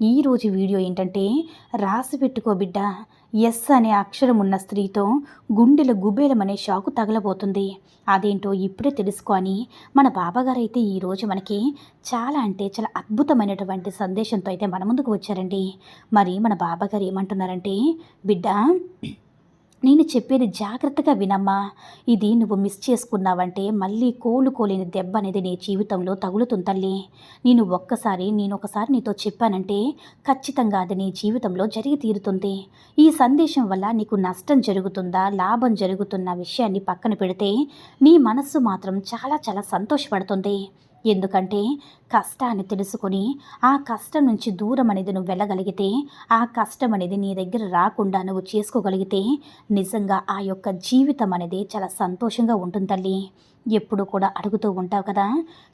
ఈరోజు వీడియో ఏంటంటే రాసి పెట్టుకో బిడ్డ ఎస్ అనే అక్షరం ఉన్న స్త్రీతో గుండెల గుబేలం అనే షాకు తగలబోతుంది. అదేంటో ఇప్పుడే తెలుసుకొని మన బాబాగారు అయితే ఈరోజు మనకి చాలా అంటే చాలా అద్భుతమైనటువంటి సందేశంతో అయితే మన ముందుకు వచ్చారండి. మరి మన బాబాగారు ఏమంటున్నారంటే బిడ్డ నేను చెప్పేది జాగ్రత్తగా వినమ్మా. ఇది నువ్వు మిస్ చేసుకున్నావంటే మళ్ళీ కోలుకోలేని దెబ్బ అనేది నీ జీవితంలో తగులుతుంది తల్లి. నేను ఒక్కసారి నేను ఒకసారి నీతో చెప్పానంటే ఖచ్చితంగా అది నీ జీవితంలో జరిగి తీరుతుంది. ఈ సందేశం వల్ల నీకు నష్టం జరుగుతుందా లాభం జరుగుతున్న విషయాన్ని పక్కన పెడితే నీ మనస్సు మాత్రం చాలా చాలా సంతోషపడుతుంది. ఎందుకంటే కష్టాన్ని తెలుసుకొని ఆ కష్టం నుంచి దూరం అనేది నువ్వు వెళ్ళగలిగితే ఆ కష్టం అనేది నీ దగ్గర రాకుండా నువ్వు చేసుకోగలిగితే నిజంగా ఆ యొక్క జీవితం అనేది చాలా సంతోషంగా ఉంటుంది తల్లి. ఎప్పుడు కూడా అడుగుతూ ఉంటావు కదా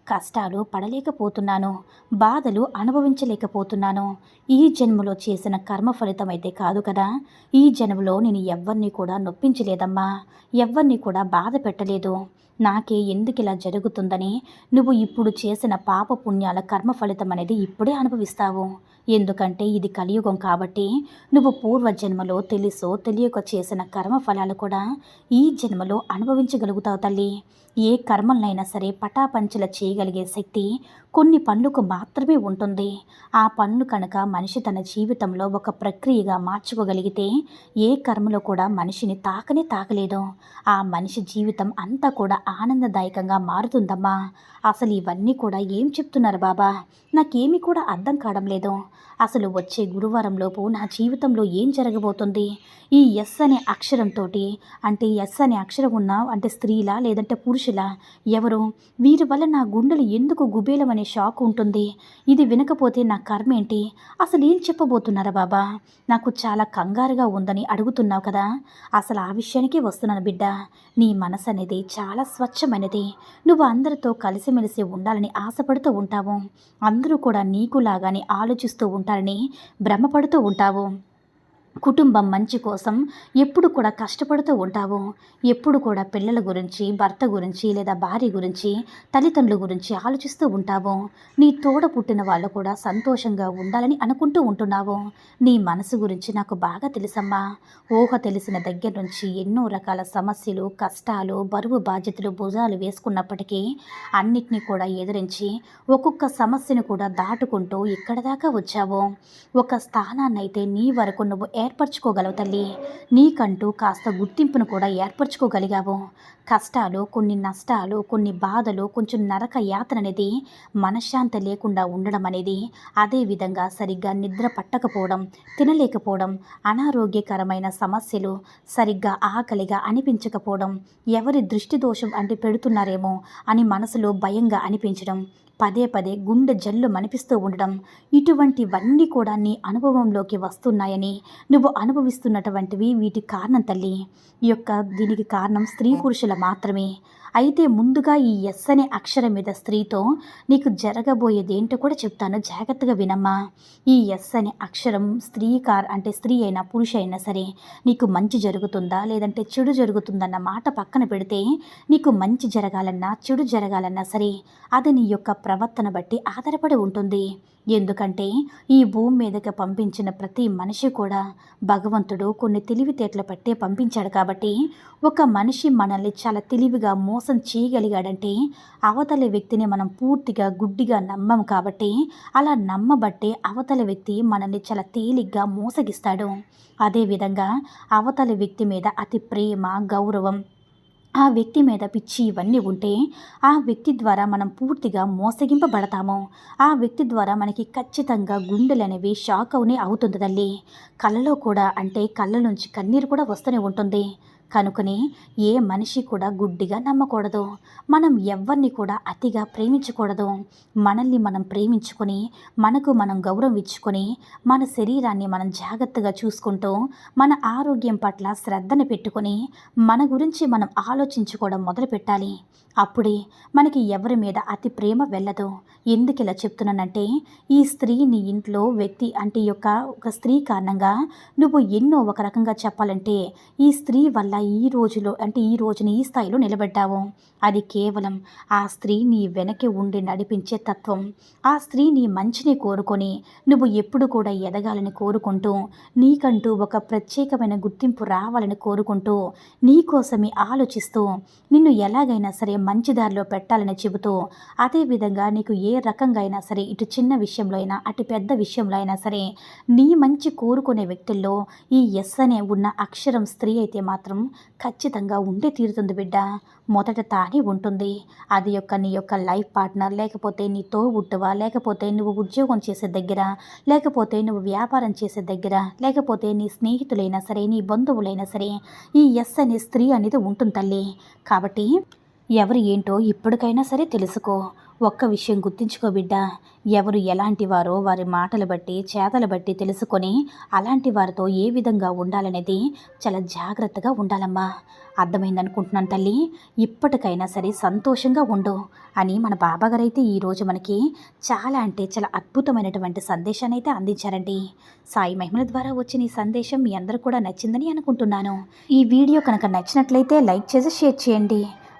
కష్టాలు పడలేకపోతున్నాను బాధలు అనుభవించలేకపోతున్నాను. ఈ జన్మలో చేసిన కర్మ ఫలితం అయితే కాదు కదా ఈ జన్మలో నేను ఎవరిని కూడా నొప్పించలేదమ్మా ఎవరిని కూడా బాధ పెట్టలేదు. నాకే ఎందుకు ఇలా జరుగుతుందని? నువ్వు ఇప్పుడు చేసిన పాప పుణ్యాల కర్మ ఫలితం అనేది ఇప్పుడే అనుభవిస్తావు. ఎందుకంటే ఇది కలియుగం కాబట్టి నువ్వు పూర్వజన్మలో తెలుసో తెలియక చేసిన కర్మ ఫలాలు కూడా ఈ జన్మలో అనుభవించగలుగుతావు తల్లి. ఏ కర్మలనైనా సరే పటాపంచల చేయగలిగే శక్తి కొన్ని పనులకు మాత్రమే ఉంటుంది. ఆ పనులు కనుక మనిషి తన జీవితంలో ఒక ప్రక్రియగా మార్చుకోగలిగితే ఏ కర్మలో కూడా మనిషిని తాకనే తాకలేదు. ఆ మనిషి జీవితం అంతా కూడా ఆనందదాయకంగా మారుతుందమ్మా. అసలు ఇవన్నీ కూడా ఏం చెప్తున్నారు బాబా? నాకేమీ కూడా అర్థం కావడం లేదు. అసలు వచ్చే గురువారంలోపు నా జీవితంలో ఏం జరగబోతుంది? ఈ ఎస్ అనే అక్షరంతో అంటే ఎస్ అనే అక్షరం ఉన్న అంటే స్త్రీలా లేదంటే మనుషుల? ఎవరు? వీరి వల్ల నా గుండెలు ఎందుకు గుబేలం అనే షాక్ ఉంటుంది. ఇది వినకపోతే నా కర్మ ఏంటి? అసలు ఏం చెప్పబోతున్నారా బాబా? నాకు చాలా కంగారుగా ఉందని అడుగుతున్నావు కదా? అసలు ఆ విషయానికి వస్తున్నాను బిడ్డ. నీ మనసు అనేది చాలా స్వచ్ఛమైనది. నువ్వు అందరితో కలిసిమెలిసి ఉండాలని ఆశపడుతూ ఉంటావు. అందరూ కూడా నీకులాగానే ఆలోచిస్తూ ఉంటారని భ్రమపడుతూ ఉంటావు. కుటుంబం మంచి కోసం ఎప్పుడు కూడా కష్టపడుతూ ఉంటావు. ఎప్పుడు కూడా పిల్లల గురించి భర్త గురించి లేదా భార్య గురించి తల్లిదండ్రుల గురించి ఆలోచిస్తూ ఉంటావు. నీ తోడ పుట్టిన వాళ్ళు కూడా సంతోషంగా ఉండాలని అనుకుంటూ ఉంటున్నావు. నీ మనసు గురించి నాకు బాగా తెలుసమ్మా. ఊహ తెలిసిన దగ్గర నుంచి ఎన్నో రకాల సమస్యలు కష్టాలు బరువు బాధ్యతలు భుజాలు వేసుకున్నప్పటికీ అన్నిటినీ కూడా ఎదిరించి ఒక్కొక్క సమస్యను కూడా దాటుకుంటూ ఇక్కడ దాకా వచ్చావు. ఒక స్థానాన్నైతే నీ వరకు నువ్వు ఏర్పరచుకోగలవు తల్లి. నీకంటూ కాస్త గుర్తింపును కూడా ఏర్పరచుకోగలిగావు. కష్టాలు కొన్ని నష్టాలు కొన్ని బాధలు కొంచెం నరక యాతన అనేది మనశ్శాంతి లేకుండా ఉండడం అనేది అదేవిధంగా సరిగ్గా నిద్ర పట్టకపోవడం తినలేకపోవడం అనారోగ్యకరమైన సమస్యలు సరిగ్గా ఆకలిగా అనిపించకపోవడం ఎవరి దృష్టి దోషం అంటే పెడుతున్నారేమో అని మనసులో భయంగా అనిపించడం పదే పదే గుండె జల్లు మనిపిస్తూ ఉండడం ఇటువంటివన్నీ కూడా నీ అనుభవంలోకి వస్తున్నాయని నువ్వు అనుభవిస్తున్నటువంటివి వీటి కారణం తల్లి. ఈ యొక్క దీనికి కారణం స్త్రీ పురుషుల మాత్రమే. అయితే ముందుగా ఈ ఎస్ అనే అక్షరం మీద స్త్రీతో నీకు జరగబోయేదేంటో కూడా చెప్తాను. జాగ్రత్తగా వినమ్మా. ఈ ఎస్ అనే అక్షరం స్త్రీ కార్ అంటే స్త్రీ అయినా పురుష అయినా సరే నీకు మంచి జరుగుతుందా? లేదంటే చెడు జరుగుతుందన్న మాట పక్కన పెడితే నీకు మంచి జరగాలన్నా చెడు జరగాలన్నా సరే అది నీ యొక్క ప్రవర్తన బట్టి ఆధారపడి ఉంటుంది. ఎందుకంటే ఈ భూమి మీదకి పంపించిన ప్రతి మనిషి కూడా భగవంతుడు కొన్ని తెలివితేటలు పట్టే పంపించాడు కాబట్టి ఒక మనిషి మనల్ని చాలా తెలివిగా మోస మోసం చేయగలిగాడంటే అవతలి వ్యక్తిని మనం పూర్తిగా గుడ్డిగా నమ్మం కాబట్టి అలా నమ్మబట్టే అవతలి వ్యక్తి మనల్ని చాలా తేలిగ్గా మోసగిస్తాడు. అదేవిధంగా అవతలి వ్యక్తి మీద అతి ప్రేమ గౌరవం ఆ వ్యక్తి మీద పిచ్చి ఇవన్నీ ఉంటే ఆ వ్యక్తి ద్వారా మనం పూర్తిగా మోసగింపబడతాము. ఆ వ్యక్తి ద్వారా మనకి ఖచ్చితంగా గుండెలు అనేవి షాక్ అవునే అవుతుంది తల్లి కళ్ళలో కూడా అంటే కళ్ళ నుంచి కన్నీరు కూడా వస్తూనే ఉంటుంది. కనుకనే ఏ మనిషి కూడా గుడ్డిగా నమ్మకూడదు. మనం ఎవరిని కూడా అతిగా ప్రేమించకూడదు. మనల్ని మనం ప్రేమించుకొని మనకు మనం గౌరవం ఇచ్చుకొని మన శరీరాన్ని మనం జాగ్రత్తగా చూసుకుంటూ మన ఆరోగ్యం పట్ల శ్రద్ధను పెట్టుకొని మన గురించి మనం ఆలోచించుకోవడం మొదలు పెట్టాలి అప్పుడే మనకి ఎవరి మీద అతి ప్రేమ వెళ్ళదు. ఎందుకు ఇలా చెప్తున్నానంటే ఈ స్త్రీని ఇంట్లో వ్యక్తి అంటే యొక్క ఒక స్త్రీ కారణంగా నువ్వు ఎన్నో ఒక రకంగా చెప్పాలంటే ఈ స్త్రీ వల్ల ఈ రోజులో అంటే ఈ రోజుని ఈ స్థాయిలో నిలబడ్డావు. అది కేవలం ఆ స్త్రీ నీ వెనకే ఉండి నడిపించే తత్వం. ఆ స్త్రీ నీ మంచిని కోరుకొని నువ్వు ఎప్పుడు కూడా ఎదగాలని కోరుకుంటూ నీకంటూ ఒక ప్రత్యేకమైన గుర్తింపు రావాలని కోరుకుంటూ నీకోసమే ఆలోచిస్తూ నిన్ను ఎలాగైనా సరే మంచి దారిలో పెట్టాలని చెబుతూ అదేవిధంగా నీకు ఏ రకంగా అయినా సరే ఇటు చిన్న విషయంలో అయినా అటు పెద్ద విషయంలో అయినా సరే నీ మంచి కోరుకునే వ్యక్తుల్లో ఈ ఎస్ అనే ఉన్న అక్షరం స్త్రీ అయితే మాత్రం ఖచ్చితంగా ఉండే తీరుతుంది బిడ్డ. మొదట తానే ఉంటుంది. అది యొక్క నీ యొక్క లైఫ్ పార్ట్నర్ లేకపోతే నీ తోబుట్టువా లేకపోతే నువ్వు ఉద్యోగం చేసే దగ్గర లేకపోతే నువ్వు వ్యాపారం చేసే దగ్గర లేకపోతే నీ స్నేహితులైనా సరే నీ బంధువులైనా సరే ఈ ఎస్ అనే స్త్రీ అనేది ఉంటుంది తల్లి. కాబట్టి ఎవరు ఏంటో ఇప్పటికైనా సరే తెలుసుకో. ఒక్క విషయం గుర్తుంచుకో బిడ్డ. ఎవరు ఎలాంటి వారో వారి మాటలు బట్టి చేతలు బట్టి తెలుసుకొని అలాంటి వారితో ఏ విధంగా ఉండాలనేది చాలా జాగ్రత్తగా ఉండాలమ్మా. అర్థమైందనుకుంటున్నాను తల్లి. ఇప్పటికైనా సరే సంతోషంగా ఉండు అని మన బాబాగారైతే ఈరోజు మనకి చాలా అంటే చాలా అద్భుతమైనటువంటి సందేశాన్ని అయితే అందించారండి. సాయి మహిమల ద్వారా వచ్చిన ఈ సందేశం మీ అందరూ కూడా నచ్చిందని అనుకుంటున్నాను. ఈ వీడియో కనుక నచ్చినట్లయితే లైక్ చేసి షేర్ చేయండి.